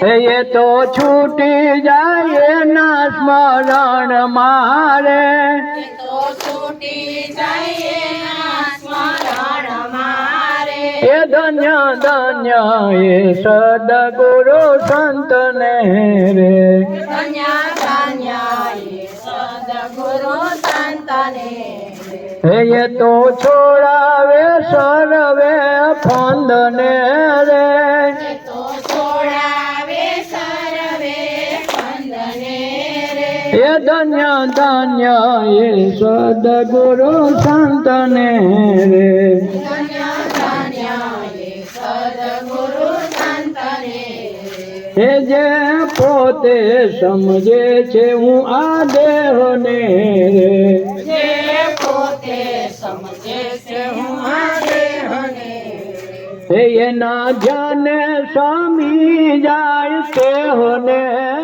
હે એ તો છૂટી જાય ના સ્મરણ મારે. એ ધન્ય ધન્ય એ સદગુરુ સંતને રે. ધન્ય ધન્ય એ સદગુરુ સંતને હે એ તો છોડાવે સરવે ફંદને રે. એ ધન્ય ધન્ય એ સદગુરુ સંતને સંતને એ જે પોતે સમજે છે હું આ દેહને રે. પોતે સમજે છે હું આ દેહને હે એના જાને સ્વામી જાય તેહોને.